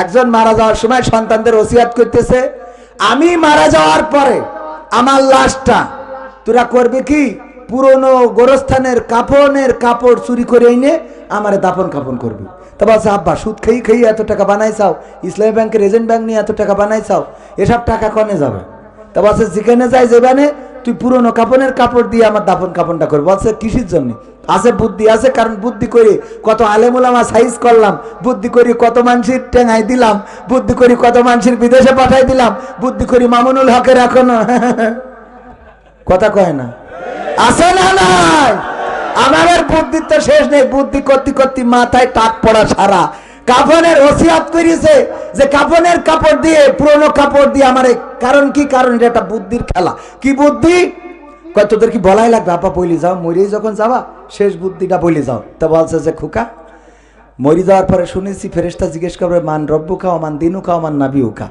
একজন মারা যাওয়ার সময় সন্তানদের ওসিয়াত করতেছে, আমি মারা যাওয়ার পরে আমার লাশটা, তোরা করবে কি? পুরনো গোরস্থানের কাপনের কাপড় চুরি করে এনে আমারে দাপন কাপন করবি। তা বলছে, আব্বা, সুদ খেয়ে খেয়ে এত টাকা বানাইছাও ইসলামী ব্যাংকের এজেন্ট ব্যাংক নিয়ে এত টাকা বানাইছাও এসব টাকা কনে যাবে? তা বলছে, যেখানে যায় যেখানে তুই পুরনো কাপনের কাপড় দিয়ে আমার দাপন কাপনটা করবি। বলছে কৃষির জন্য? আছে বুদ্ধি, আছে কারণ বুদ্ধি করে কত আলেমুলামা সাইজ করলাম, বুদ্ধি করি কত মানুষের টেঙাই দিলাম, বুদ্ধি করি কত মানুষের বিদেশে পাঠাই দিলাম, বুদ্ধি করি মামুনুল হকের এখনও। কথা কয় না? আছে না নাই? আমার আর বুদ্ধির তো শেষ নেই, বুদ্ধি করতে করতে মাথায় টাক পড়া সারা। কাফনের ওসিয়াত করিয়েছে যে কাফনের কাপড় দিয়ে, পুরনো কাপড় দিয়ে আমার, কারণ কি কারণ? এটা বুদ্ধির খেলা। কি বুদ্ধি? কয়, তোদের কি বলাই লাগবে? আপা বলি যাও। মরেই যখন যাবা, শেষ বুদ্ধিটা বলে যাও। তা বলছে যে, খুকা, মরি যাওয়ার পরে শুনেছি ফেরেস্তা জিজ্ঞেস করবে, মান রব্বু খাও মান দিনু খাও মান নাবিউ খা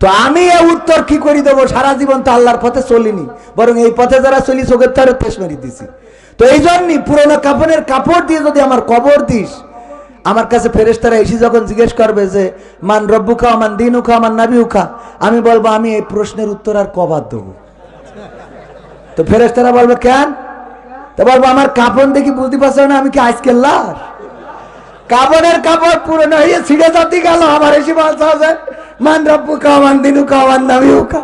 তো আমি এ উত্তর কি করে দেবো? সারা জীবন তো আল্লাহর পথে চলিনি, বরং এই পথে যারা চলি চোখের তারে তেস মেরে দিছি। তো এই জন্যই পুরোনো কাপড়ের কাপড় দিয়ে যদি আমার কবর দিস, আমার কাছে ফেরেস্তারা এসে যখন জিজ্ঞেস করবে যে, মান রব্বু খাও মান দিনু খাও মান নাবিউ খা আমি বলব, আমি এই প্রশ্নের উত্তর আর কবার দেবো। তো ফেরেস্তারা বলবে, কেন? তো বলব, আমার কাপড় দেখি বুঝতে পারছ না, আমি কি আজকে লাশ কাপড়ের কাপড় পুরনো হয়ে ছিঁড়ে যাতে গেল আমার এসে বলতে হবে মান রব্বু কামান দিনু কামান নামিও কা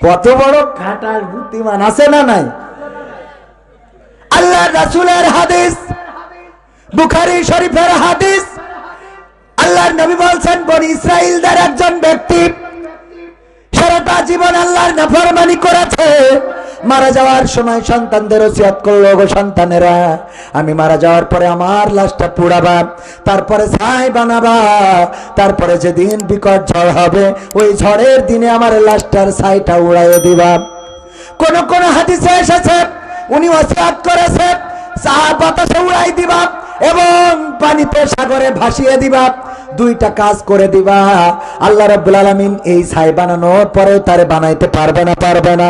কত বড় খাটার বুদ্ধিমান আছে না নাই? আল্লাহ রাসূলের হাদিস, বুখারী শরীফের হাদিস, আল্লাহর নবী বলছেন, বনি ইসরাইলদের একজন ব্যক্তি সারাটা জীবন আল্লাহর নাফরমানি করেছে। মারা যাওয়ার সময় সন্তানদের ওসিয়াত করল গো সন্তানেরা। আমি মারা যাওয়ার পরে আমার লাশটা পুড়াবা, তারপরে ছাই বানাবা, তারপরে যেদিন বিকট ঝড় হবে, ওই ঝড়ের দিনে আমার লাশটার ছাইটা উড়াইয়ে দিবা। কোন কোন হাদিসে এসেছে, উনি ওসিয়াত করেছে চা বাতাসে উড়াই দিবা এবং পানিতে সাগরে ভাসিয়ে দিবা। দুইটা কাজ করে দিবা। আল্লাহ রাব্বুল আলামিন এই ছাই বানানোর পরেও তারে বানাইতে পারবে না পারবে না।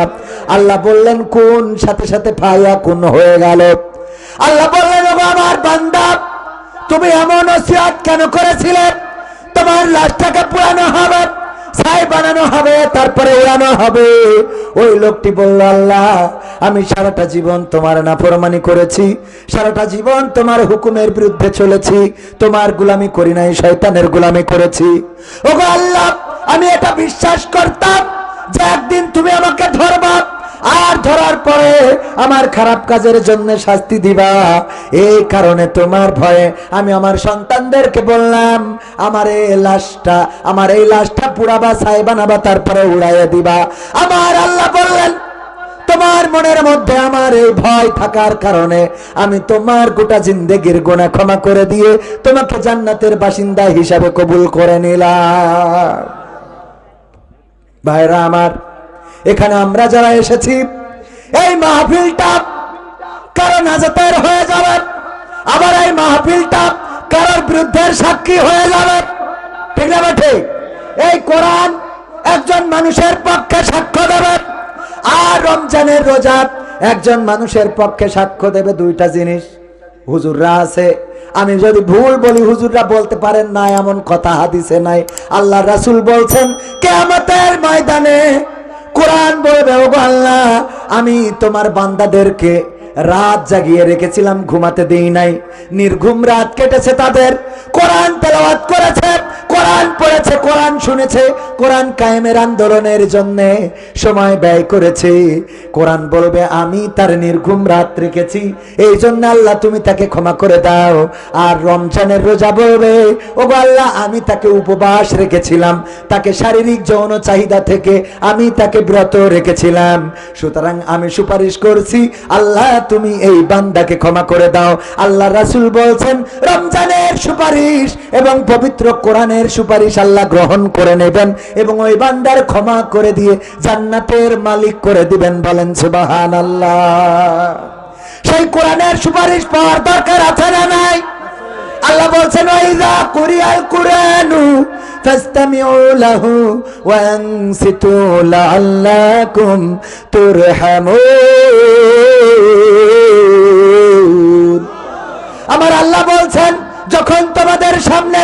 আল্লাহ বললেন, কোন? সাথে সাথে ফাইয়া কোন হয়ে গেল। আল্লাহ বললেন আমার বান্দা, তুমি এমন ওসিয়াত কেন করেছিলে? তোমার লাশটাকে পুরানো হবে, ছাই বানানো হবে, তারপরে উড়ানো হবে। ওই লোকটি বলল, আল্লাহ আমি সারাটা জীবন তোমার নাফরমানি করেছি, সারাটা জীবন তোমার হুকুমের বিরুদ্ধে চলেছি, তোমার গুলামি করি নাই, শয়তানের গুলামি করেছি। ওগো আল্লাহ, আমি এটা বিশ্বাস করতাম যে একদিন তুমি আমাকে ধরবা, আর ধরার পরে আমার খারাপ কাজের জন্য শাস্তি দিবা। এই কারণে তোমার ভয়ে আমি আমার সন্তানদেরকে বললাম, আমার এই লাশটা, আমার এই লাশটা পুরাবা ছাই বানাবা তারপরে উড়াইয়া দিবা। আমার আল্লাহ তোমার মনের মধ্যে আমার এই ভয় থাকার কারণে আমি তোমার গোটা জিন্দেগির গোনা ক্ষমা করে দিয়ে তোমাকে জান্নাতের বাসিন্দা হিসাবে কবুল করে নিলাম। ভাইরা আমার, এখানে আমরা যারা এসেছি, এই মাহফিলটা কারও নাজাতের হয়ে যাবে, আবার এই মাহফিলটা কারোর বিরুদ্ধে সাক্ষী হয়ে যাবে। ঠিক না ঠিক। এই কোরআন একজন মানুষের পক্ষে সাক্ষ্য দেবে। আর রমজানের রোজা একজন মানুষের পক্ষে সাক্ষ্য দেবে দুইটা জিনিস। হুজুররা আছে। আমি যদি ভুল বলি, হুজুররা বলতে পারেন না এমন কথা হাদিসে নাই। আল্লাহ রাসূল বলছেন, কেয়ামতের ময়দানে কোরআন বলবে ও আল্লাহ, আমি তোমার বান্দাদেরকে রাত জাগিয়ে রেখেছিলাম, ঘুমাতে দেই নাই। নির্ঘুম রাত কেটেছে তাদের। কোরআন তেলাওয়াত করেছে কোরআন পড়েছে, কোরআন শুনেছে, কোরআন কায়েমের আন্দোলনের জন্য সময় ব্যয় করেছে। কোরআন বলবে, আমি তার নির্ঘুম রাত রেখেছি, এই জন্য আল্লাহ তুমি তাকে ক্ষমা করে দাও। আর রমজানের রোজা বলবে ও আল্লাহ, আমি তাকে উপবাস রেখেছিলাম, তাকে শারীরিক যৌন চাহিদা থেকে আমি তাকে ব্রত রেখেছিলাম। সুতরাং আমি সুপারিশ করছি, আল্লাহ তুমি এই বান্দাকে ক্ষমা করে দাও। আল্লাহ রাসুল বলছেন, রমজানের সুপারিশ এবং পবিত্র কোরআনের সুপারিশ আল্লাহ গ্রহণ করে নেবেন এবং ওই বান্দার ক্ষমা করে দিয়ে জান্নাতের মালিক করে দিবেন বলেন সুবহানাল্লাহ। সেই কোরআনের সুপারিশ পাওয়ার দরকার আছে না নাই? আল্লাহ বলছেন, ওয়াইজা কুরিয়াল কুরআনু আমার আল্লাহ বলছেন, যখন তোমাদের সামনে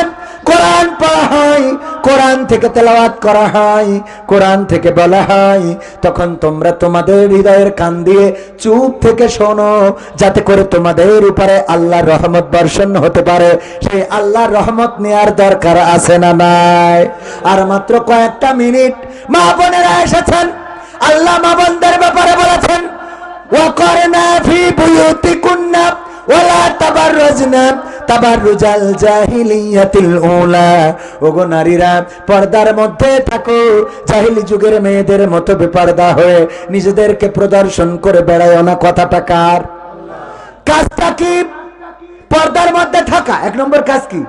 কোরআন পড়া হয়, কোরআন থেকে তেলাওয়াত করা হয়, কোরআন থেকে বলা হয়, তখন তোমরা তোমাদের হৃদয়ের কান দিয়ে চুপ থেকে শোনো, যাতে করে তোমাদের উপরে আল্লাহর রহমত বর্ষণ হতে পারে। সেই আল্লাহর রহমত নেয়ার দরকার আছে না নাই? আর মাত্র কয়েকটা মিনিট, মা বোনেরা এসেছেন। আল্লাহ মা বোনদের ব্যাপারে বলেছেন, ওয়া করনা ফি বুয়ুতিকুন্না ওয়ালা তাবাররাজনা। তাবার জাহিলিয়াতিল ওলা ওগো নারীরা, পর্দার মধ্যে থাকো। জাহিলি যুগের মেয়েদের মতো বেপর্দা হয়ে নিজেদেরকে প্রদর্শন করে বেড়ায় না কথাটা কার? কাজটা কি? পর্দার মধ্যে থাকা। এক নম্বর কাজ কি?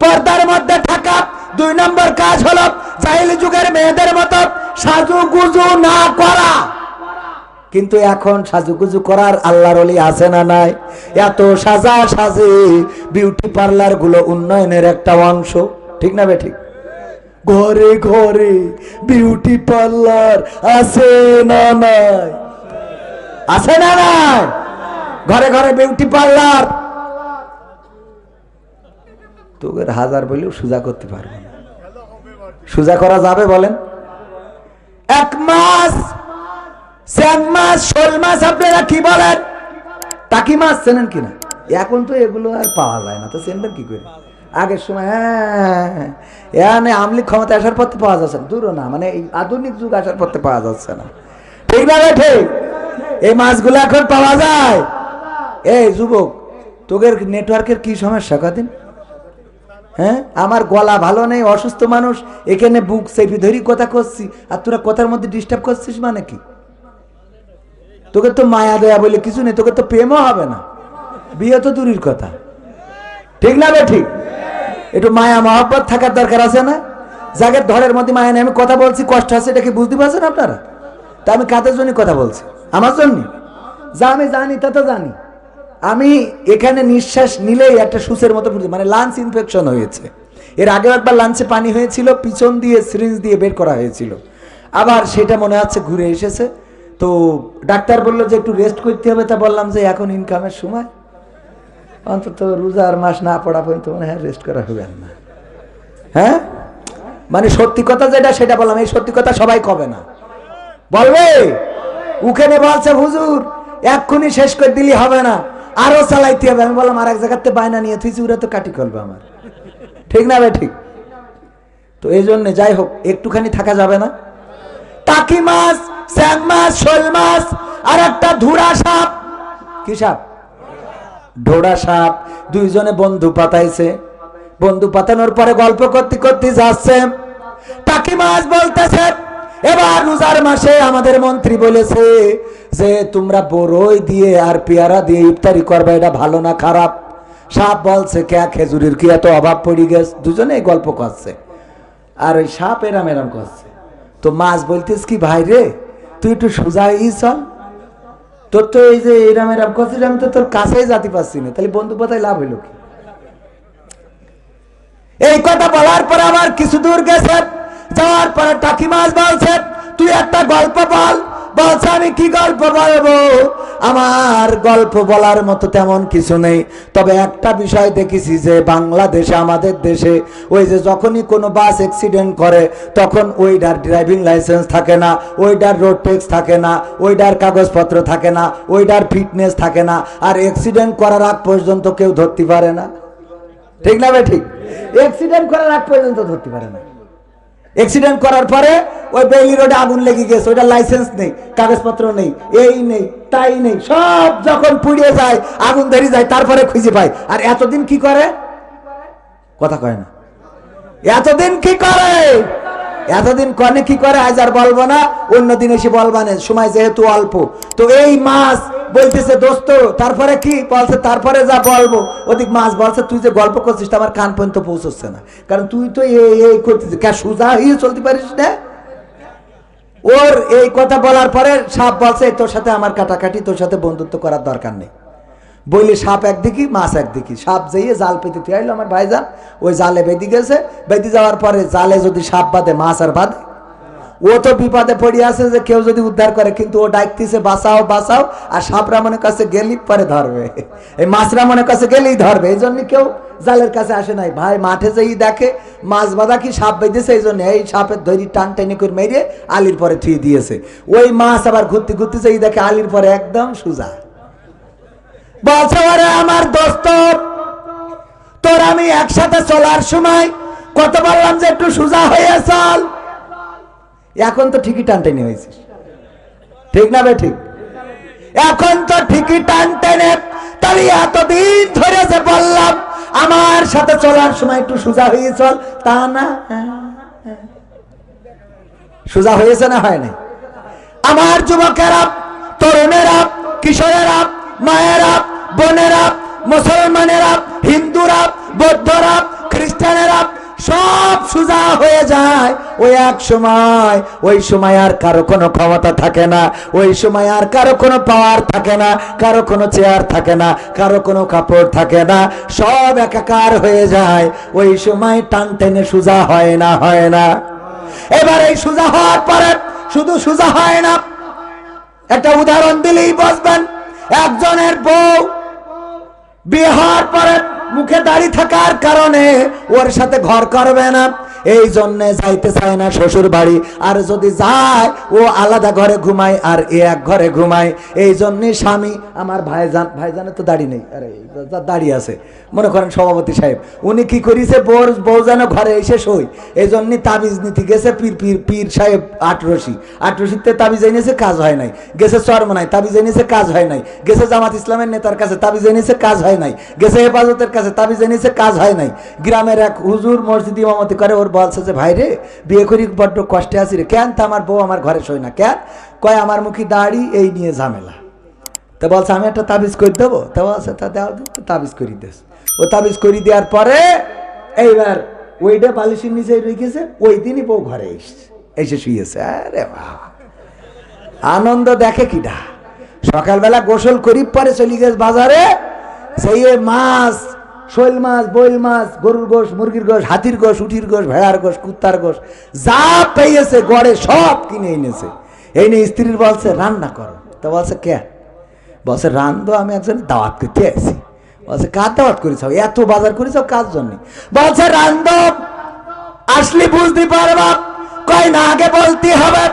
পর্দার মধ্যে থাকা। দুই নম্বর কাজ হলো জাহিলি যুগের মেয়েদের মতো সাজু গুজু না করা। কিন্তু এখন সাজুগুজু করার আল্লাহর অলি আছে না নাই? এত সাজা সাজে বিউটি পার্লারগুলো উন্নয়নের একটা অংশ। ঠিক না বে ঠিক ঘরে ঘরে বিউটি পার্লার আছে না নাই? আছে না নাই? ঘরে ঘরে বিউটি পার্লার তোদের হাজার বলেও সুজা করতে পারব না। সুজা করা যাবে বলেন? এক মাস স্যাং মাছ, শোল মাছ, আপনারা কি বলেন? টাকি মাছ চেনেন কিনা? এখন তো এগুলো আর পাওয়া যায় না, তো চেনবেন কি করে? আগের সময় হ্যাঁ এখানে আমলি ক্ষমতা আসার তো পাওয়া যাচ্ছে না, দূরও না মানে এই আধুনিক যুগ আসার তো পাওয়া যাচ্ছে না। ঠিক না ঠিক, এই মাছগুলো এখন পাওয়া যায়। এই যুবক, তোদের নেটওয়ার্কের কি সমস্যা কদিন? হ্যাঁ আমার গলা ভালো নেই, অসুস্থ মানুষ, এখানে বুক সেফি ধরি, কথা করছি আর তোরা কথার মধ্যে ডিস্টার্ব করছিস মানে কি? তোকে তো মায়া দেয়া বলে কিছু নেই, তোকে তো প্রেমও হবে না। বিয়ে তো দূরের কথা। ঠিক না বে ঠিক? একটু মায়া মহব্বত থাকার দরকার আছে না? যাকে ধরের মধ্যে মায়া নেই, আমি কথা বলছি, কষ্ট আছে এটা কি বুঝতে পারছেন আপনারা? তা আমি কাদের জন্য কথা বলছি? আমার জন্য যা আমি জানি, তা তো জানি। আমি এখানে নিঃশ্বাস নিলেই একটা সুসের মতো মানে লাঞ্চ ইনফেকশন হয়েছে। এর আগেও একবার লাঞ্চে পানি হয়েছিল, পিছন দিয়ে সিরিঞ্জ দিয়ে বের করা হয়েছিল। আবার সেটা মনে হচ্ছে ঘুরে এসেছে। তো ডাক্তার বলল যে একটু রেস্ট করতে হবে, তা বললাম যে এখন ইনকামের সময়। অন্তত রোজার মাস না পড়া পর্যন্ত মনে হয় রেস্ট করা হবে না। হ্যাঁ? মানে সত্যি কথা যেটা, সেটা বললাম, এই সত্যি কথা সবাই কবে না। বলবে? উখানে বলছে, হুজুর, এক্ষুনি শেষ করে দিলি হবে না, আরও চালাইতে হবে। আমি বললাম আর এক জায়গাতে বায়না নিয়ে তুই ওরা তো কাটি করবে আমার। ঠিক না ভাই ঠিক? তো এই জন্য যাই হোক, একটুখানি থাকা যাবে না। টাকি মাছ স্যাং মাছ শোল মাছ আর একটা ধুরা সাপ। কি সাপ? ঢোড়া সাপ। দুইজনে বন্ধু পাতাইছে। বন্ধু পাতানোর পরে গল্প করতে মাছ বলতেছে, এবার মাসে আমাদের মন্ত্রী বলেছে যে, তোমরা বড়ই দিয়ে আর পেয়ারা দিয়ে ইফতারি করবে, এটা ভালো না খারাপ? সাপ বলছে কে খেজুরির কি এত অভাব পড়ে গেছে? দুজনে গল্প করছে। আর ওই সাপ এরাম এরাম করছে। তো মাছ বলতিস কি ভাই রে তুই একটু সোজা হয়েই চল। তোর তো এই যে এরাম এরাম করছিস, আমি তো তোর কাছেই যাতে পারছি না। তাহলে বন্ধু পাতায় লাভ হইল কি? এই কথা বলার পর আমার কিছু দূর গেছে। যাওয়ার পরে টাকি মাছ বলছে, তুই একটা গল্প বল। বলছে আমি কি গল্প বলব? আমার গল্প বলার মতো তেমন কিছু নেই। তবে একটা বিষয় দেখেছি যে বাংলাদেশে, আমাদের দেশে, ওই যে যখনই কোনো বাস অ্যাক্সিডেন্ট করে, তখন ওইটার ড্রাইভিং লাইসেন্স থাকে না ওইটার রোড ট্যাক্স থাকে না ওইটার কাগজপত্র থাকে না ওইটার ফিটনেস থাকে না, আর অ্যাক্সিডেন্ট করার আগ পর্যন্ত কেউ ধরতে পারে না। ঠিক না ভাই ঠিক? অ্যাক্সিডেন্ট করার আগ পর্যন্ত ধরতে পারে না। অ্যাক্সিডেন্ট করার পরে ওই বেইলি রোডে আগুন লেগে গেছে, ওইটা লাইসেন্স নেই, কাগজপত্র নেই, এই নেই, তাই নেই, সব যখন পুড়িয়ে যায়, আগুন ধরে যায়, তারপরে খুঁজে পায়। আর এতদিন কি করে? কথা কয় না। এতদিন কি করে? এতদিন কনে কি করে আজ আর বলব না? অন্য দিন এসে বলবানে সময় যেহেতু অল্প। তো এই মাস বলতেছে, দোস্ত, তারপরে কি? বলছে, তারপরে যা বলব। ওদিক মাছ বলছে, তুই যে গল্প করছিস আমার কান পর্যন্ত পৌঁছচ্ছে না। কারণ তুই তো এই এই কে, সোজা হয়ে চলতে পারিস না? ওর এই কথা বলার পরে সাপ বলছে, তোর সাথে আমার কাটাকাটি, তোর সাথে বন্ধুত্ব করার দরকার নেই। বইলে সাপ একদিকে, মাছ একদিকে। সাপ যেয়ে জাল পেতে তুই আইলো আমার ভাইজান। ওই জালে বেঁধে গেছে। বেঁধে যাওয়ার পরে জালে যদি সাপ বাঁধে, মাছ আর বাঁধে। ও তো বিপদে পড়ে আছে যে কেউ যদি উদ্ধার করে, কিন্তু ও ডাকতেছে, বাঁচাও বাঁচাও। আর সাপরা মনে কাছে গেলি, পরে ধরবে। এই মাছরা মনে কাছে গেলেই ধরবে। এই জন্য কেউ জালের কাছে আসে নাই। ভাই মাঠে যেই দেখে, মাছ বাঁধা কি সাপ বেঁধেছে? এই জন্য এই সাপের ধরি টান টেনে করে মেরে আলির পরে থুয়ে দিয়েছে। ওই মাছ আবার ঘুরতে ঘুরতে যেই দেখে আলির পরে একদম সোজা। বলছে আমার দোস্ত, তোর আমি একসাথে চলার সময় কত বললাম যে একটু সোজা হয়ে চল। এখন তো ঠিকই টান টেনে হয়েছিস ঠিক না বে ঠিক? এখন তো ঠিকই টান টেনে তাহলে এতদিন ধরে যে বললাম, আমার সাথে চলার সময় একটু সোজা হয়ে চল। তা না। সোজা হয়েছে না হয় নাই? আমার যুবকেরা, তরুণেরা, কিশোরেরা মায়েরা, বোনেরা, মুসলমানেরা, হিন্দুরা, বৌদ্ধরা, খ্রিস্টানেরা, সব সোজা হয়ে যায়। ওই এক সময়, ওই সময় আর কারও কোনো ক্ষমতা থাকে না। ওই সময় আর কারও কোনো পাওয়ার থাকে না, কারও কোনো চেয়ার থাকে না, কারও কোনো কাপড় থাকে না। সব একাকার হয়ে যায়। ওই সময় টান টেনে সোজা হয় না হয় না। এবার এই সোজা হওয়ার পরে শুধু সোজা হয় না। একটা উদাহরণ দিলেই বসবেন একজনের বউ বিয়ে হওয়ার পরে মুখে দাড়ি থাকার কারণে ওর সাথে ঘর করবে না। এই জন্য যাইতে চায় না শ্বশুর বাড়ি আর যদি যায়, ও আলাদা ঘরে ঘুমায় আর এ এক ঘরে ঘুমায়। এই জন্য স্বামী, আমার ভাইজান, ভাইজানের তো দাড়ি নেই। আরে দাড়ি আছে। মনে করেন সভাপতি সাহেব, উনি কি করিছে? বোর বউ যেন ঘরে এসে সই এই জন্য তাবিজ নিতে গেছে পীর পীর পীর সাহেব আটরশি আটরশিতে তাবিজ এনেছে, কাজ হয় নাই। গেছে চরমনাই তাবিজ এনেছে, কাজ হয় নাই। গেছে জামাত ইসলামের নেতার কাছে, তাবিজ এনেছে, কাজ হয় নাই। গেছে হেফাজতের কাছে, তাবিজ এনেছে, কাজ হয় নাই। গ্রামের এক হুজুর মসজিদ ইমামতি করে, ওর বলছে যে, ভাই রে, বিয়ে করি, বড্ড কষ্টে আছি রে। কেন তা আমার বউ আমার ঘরে সই না? কেন? কয়, আমার মুখী দাড়ি, এই নিয়ে ঝামেলা। তো বলছে, আমি একটা তাবিজ করে দেবো? তো বলছে, তা দেওয়া তো তাবিজ করি দেস। ও তাবিজ করি দেওয়ার পরে এইবার ওইটা বালিশের নিচে রেখেছে ওই দিনই বউ ঘরে এসছে, এসে শুয়েছে। আরে বাবা, আনন্দ দেখে কিটা সকালবেলা গোসল করি, পরে চলে গেছে বাজারে। সেই মাছ শৈল মাছ বইল মাছ, গরুর গোশ, মুরগির গোশ, হাতির গোশ উঠির গোশ, ভেড়ার গোশ, কুত্তার গোশ, যা পেয়েছে গড়ে সব কিনে এনেছে। এই নিয়ে স্ত্রীর বলছে, রান্না করো। তো বলছে, কে? বলছে রান্ধো আমি একজন দাওয়াত করতে আছি বলছে, কার দাওয়াত করেছ? এত বাজার করেছ কার জন্য? বলছে রান্ধো আসলে বুঝতে পারবা, কয় না আগে বলতে হবে,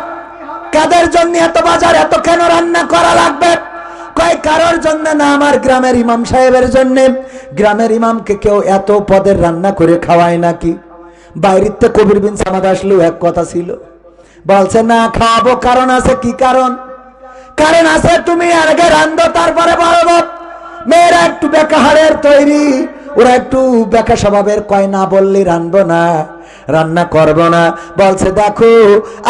কাদের জন্য এত বাজার, এত কেন রান্না করা লাগবে? কয়, কারোর জন্য না আমার গ্রামের ইমাম সাহেবের জন্য? গ্রামের ইমামকে কেউ এত পদের রান্না করে খাওয়ায় নাকি? বাইরেতে কবির বিন সামাদ আসলেও এক কথা ছিল। বলছে, না খাওয়াবো কারণ আছে কি কারণ? কারণ আছে তুমি আগে রান্ধো, তারপরে বলব। মেয়েরা একটু বেকাহারের তৈরি। ওরা একটু বেকা স্বভাবের, কয়, না বললে রানবো না, রান্না করব না। বলছে, দেখো,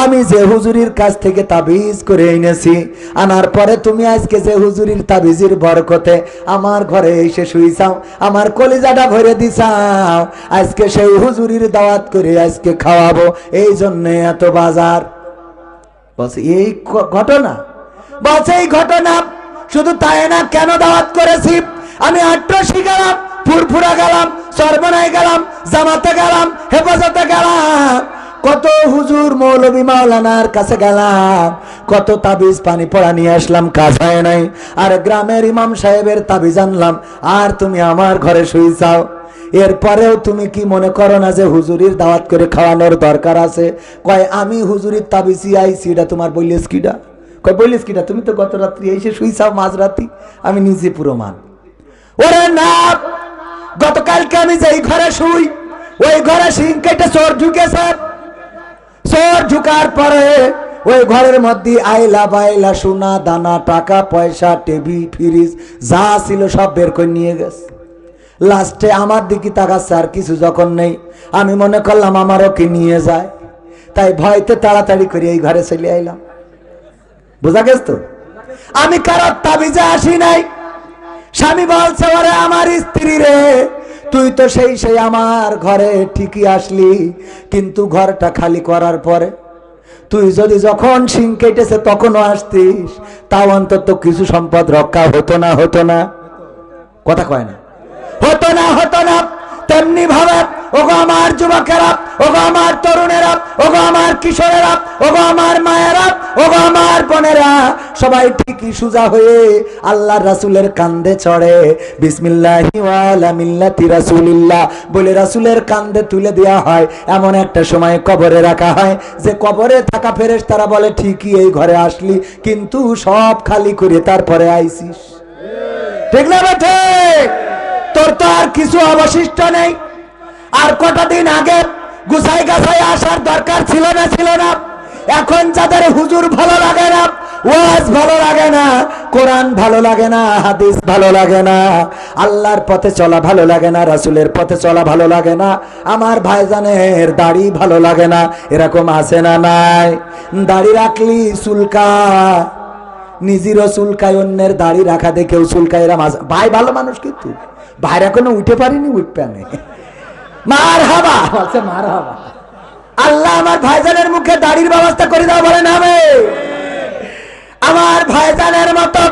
আমি যে হুজুরির কাছ থেকে তাবিজ করে এনেছি, আনার পরে তুমি আজকে যে হুজুরির তাবিজের বরকতে আমার ঘরে এসে শুইছাও আমার কলিজাটা ভরে দিছাও আজকে সেই হুজুরির দাওয়াত করে আজকে খাওয়াবো, এই জন্যে এত বাজার। বলছে, এই ঘটনা? বলছে, এই ঘটনা, শুধু তাই না, কেন দাওয়াত করেছি? আমি আট্রসি গেলাম ফুরফুরা গেলাম সর্বনায় গেলাম, জামাতে গেলাম, হেফাজতে গেলাম। কত হুজুর মৌলবী মাওলানার কাছে গেলাম, কত তাবিজ পানি পড়া নিয়ে আসলাম কাজ হয় নাই। আর গ্রামের ইমাম সাহেবের তাবিজ আনলাম, আর তুমি আমার ঘরে শুই যাও। এরপরেও তুমি কি মনে করো না যে হুজুরির দাওয়াত করে খাওয়ানোর দরকার আছে? কয়, আমি হুজুরির তাবিসি আইছি, এটা তোমার বললিস কিটা কয় বললিস কিটা তুমি তো গত রাত্রি এসে শুইছাও মাঝরাতি, আমি নিজে পুরো মান। ওরে না! গতকালকে আমি যেই ঘরে শুই, ওই ঘরে সিং কেটে চোর ঢুকেছে চোর ঢুকার পরে ওই ঘরের মধ্যে আইলা বাইলা সোনা, দানা, টাকা, পয়সা টেবি ফ্রিজ, যা ছিল সব বের করে নিয়ে গেছে। লাস্টে আমার দিকে তাকাচ্ছে আর কিছু যখন নেই। আমি মনে করলাম আমারও কি নিয়ে যায়। তাই ভয়তে তাড়াতাড়ি করে এই ঘরে চলে আইলাম। বোঝা গেছ তো? আমি কারোর তাবিজে আসি নাই। স্বামী বলছে, ওরে আমার স্ত্রী রে, তুই তো সেই সেই আমার ঘরে ঠিকই আসলি, কিন্তু ঘরটা খালি করার পরে তুই যদি যখন সিং কেটেছে তখনও আসতিস, তাও অন্তত কিছু সম্পদ রক্ষা হতো না হতো না। কথা কয় না। হতো না হতো না তেমনি ভাবে ওগো আমার যুবকেরা, ওগো আমার তরুণেরা, ওগো আমার কিশোরেরা, ওগো আমার মায়েরা, ওগো আমার বোনেরা, সবাই ঠিকই সুজা হয়ে আল্লাহ রাসূলের কান্দে চড়ে, বিসমিল্লাহি মিল্লাতি রাসূলিল্লাহ বলে রাসূলের কান্দে তুলে দেওয়া হয়। এমন একটা সময় কবরে রাখা হয়, যে কবরে থাকা ফেরেস তারা বলে, ঠিকই এই ঘরে আসলি, কিন্তু সব খালি করে তারপরে আইছিস ঠিক না তোর তো আর কিছু অবশিষ্ট নেই। আর কটা দিন আগে গুছাই গাছাই আসার দরকার ছিল না ছিল না। এখন যাদের হুজুর ভালো লাগে না, ওয়াজ ভালো লাগে না, কোরআন ভালো লাগে না, হাদিস ভালো লাগে না, আল্লাহর পথে চলা ভালো লাগে না, রাসুলের পথে চলা ভালো লাগে না, আমার ভাইজানের দাড়ি ভালো লাগে না, এরকম আছে না নাই? দাড়ি রাখলি চুলকা, নিজেরও চুলকায় অন্যের দাড়ি রাখা দেখেও চুলকায় এরা ভাই, ভালো মানুষ কিন্তু। ভাইরা এখনও উঠে পারিনি উঠবে না। মার হাবা বলছে মার হাবা আল্লাহ আমার ভাইজানের মুখে দাড়ির ব্যবস্থা করে দাও বলে নামে আমার ভাইজানের মতো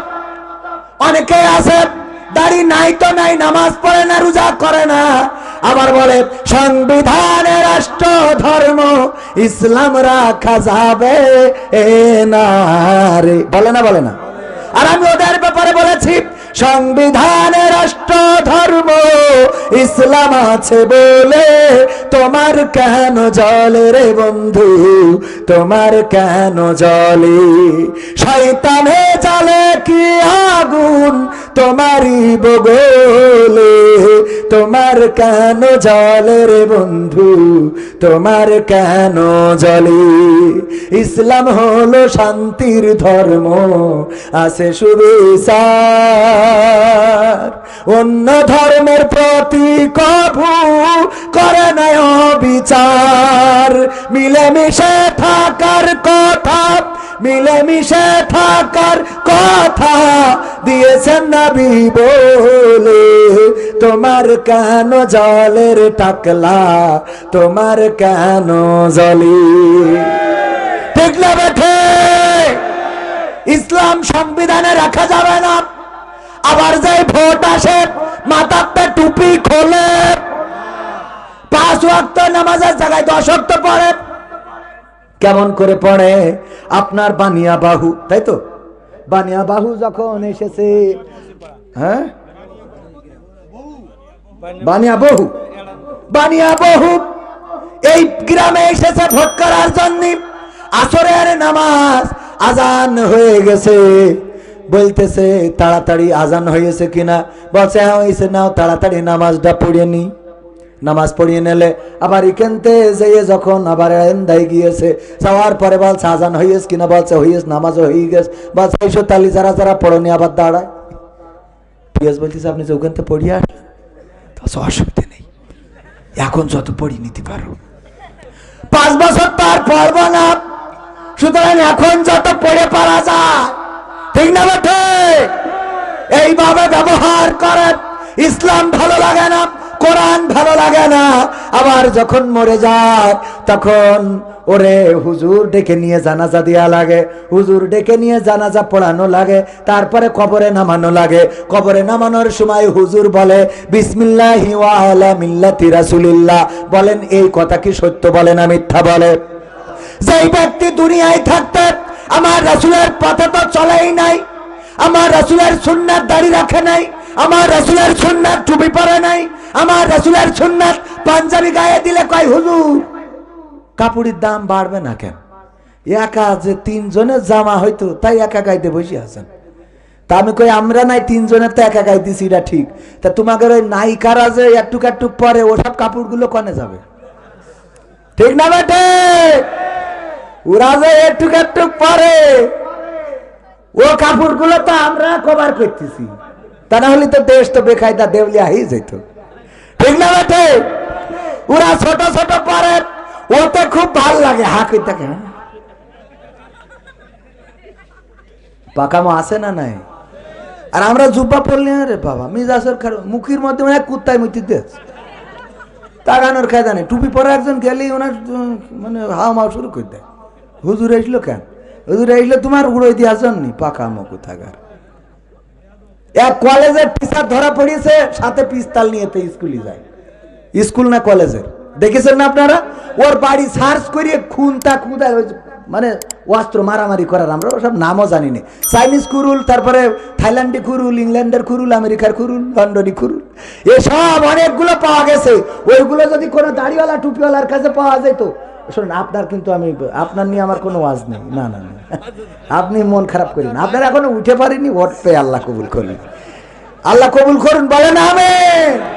অনেকে আছে দাড়ি নাই তো নাই নামাজ পড়ে না রোজা করে না। আবার বলে সংবিধানে রাষ্ট্র ধর্ম ইসলাম রাখা যাবে এ না রে। বলে না বলে না। আর আমি ওদের ব্যাপারে বলেছি সংবিধানে রাষ্ট্র, ধর্ম, ইসলাম আছে বলে তোমার কেন জল রে বন্ধু? তোমার কেন জলে? শয়তানে চলে কি আগুন? তোমারই বগলে। তোমার কেন জলে রে বন্ধু? তোমার কেন জলে? ইসলাম হলো শান্তির ধর্ম, আছে সুবিচার অন্য ধর্মের প্রতি কভু করে না বিচার মিলেমিশে থাকার কথা মিলেমিশে থাকার কথা দিয়েছেন নবী বলে। তোমার কেন জলের টাকলা? তোমার কেন জলি? ঠিক না বেঠে? ইসলাম সংবিধানে রাখা যাবে না। আবার যে ভোট আসে মাথাতে টুপি খোলে। পাঁচ ওয়াক্ত নামাজের জায়গায় দশ ওয়াক্ত পড়ে। কেমন করে পড়ে? আপনার বানিয়া বাহু, তাই তো? বানিয়া বাহু যখন এসেছে হ্যাঁ? বানিয়া বহু বানিয়া বহু। এই গ্রামে এসেছে ভোট করার জন্য। আসরের নামাজ আজান হয়ে গেছে। বলতেছে, তাড়াতাড়ি আজান হয়েছে কিনা? বলছে হ্যাঁ হয়েছে, নাও, তাড়াতাড়ি নামাজটা পড়িয়ে নি। নামাজ পড়িয়ে নিলে। আবার এখানতে যেয়ে যখন আবার এন্দাই গিয়েছে, যাওয়ার পরে বলছে আজান হইয়েছ কিনা বলছে, হইয়েস, নামাজও হয়ে গেছে। বলছে এইসো তালি যারা যারা পড়নি আবার দাঁড়ায়। পিয়াজ বলতেছে, আপনি যে ওখান থেকে পড়িয়ে আসলেন তো অসুবিধা নেই। এখন যত পড়ি নিতে পারো। পাঁচ বছর তার পড়ব না। সুতরাং এখন যত পড়ে পারা যায়, ঠিক না বটে? এইভাবে ব্যবহার করেন। ইসলাম ভালো লাগে না। কোরআন ভালো লাগে না, আবার যখন মরে যায়, তখন ওরে হুজুর ডেকে নিয়ে জানাজা দেয়া লাগে, হুজুর ডেকে নিয়ে জানাজা পড়ানো লাগে, তারপরে কবরে নামানো লাগে। কবরে নামানোর সময় হুজুর বলে, বিসমিল্লাহি ওয়া আলা মিল্লাতি রাসূলিল্লাহ। বলেন, এই কথা কি সত্য বলে না মিথ্যা বলে? যেই ব্যক্তি দুনিয়ায় থাকতে, আমার রাসূলের পথে তো চলেই নাই, আমার রাসূলের সুন্নার দাড়ি রাখে নাই, আমার রাসূলের সুন্নার টুপি পরে নাই আমার রাসূলের সুন্নাত পাঞ্জাবি গায়ে দিলে কয়, হুজুর, কাপড়ের দাম বাড়বে না কেন? একা যে তিনজনের জামা হয়তো, তাই একা গাইতে বসে আছেন। তা আমি কই, আমরা নাই, তিনজনের তো একা গাইতেছি, এটা ঠিক। তা তোমাদের ওই নায়িকারা যে একটুক একটুক পরে ওসব কাপড়গুলো কনে যাবে? ঠিক না বেটে? ওরা যে একটুক একটুক পরে, ও কাপড়গুলো তো আমরা কভার করতেছি। তা না হলে তো দেশ তো বেকায়দা দেউলিয়া হয়ে যেত ঠিক না বেটে ওরা ছোট ছোট পরে, ওতে খুব ভালো লাগে। হা, কই থাকে হ্যাঁ? পাকামো আছে না নাই? আর আমরা জুব্বা পড়লি রে বাবা মিজাসের খার মুখির মধ্যে মানে কুত্তায় মুতিতে তাগানোর খায় জানে টুপি পরে একজন গেলেই ওনার মানে হাও মাও শুরু করে দেয়। হুজুর এসলো কেন? হুজুর এসলো তোমার উড়োই দিয়ে আসেননি পাকামো কোথাকার? এক কলেজের টিচার ধরা পড়িয়েছে, সাথে পিস্তাল নিয়ে স্কুলে যায়। স্কুল না কলেজের? দেখেছেন না আপনারা? ওর বাড়ি সার্চ করিয়ে খুঁদা মানে অস্ত্র মারামারি করার, আমরা সব নামও জানি না। চাইনিজ কুরুল, তারপরে থাইল্যান্ডি কুরুল, ইংল্যান্ডের কুরুল, আমেরিকার কুরুল, লন্ডনি কুরুল। এসব অনেকগুলো পাওয়া গেছে। ওইগুলো যদি কোনো দাড়িওয়ালা, টুপিওয়ালার কাছে পাওয়া যেত শুনুন, আপনার কিন্তু আমি, আপনার নিয়ে আমার কোনো ওয়াজ নেই। না না না। আপনি মন খারাপ করেন আপনার এখনও উঠে পারিনি ওট পেয়ে আল্লাহ কবুল করুন। আল্লাহ কবুল করুন, বলেন আমেন।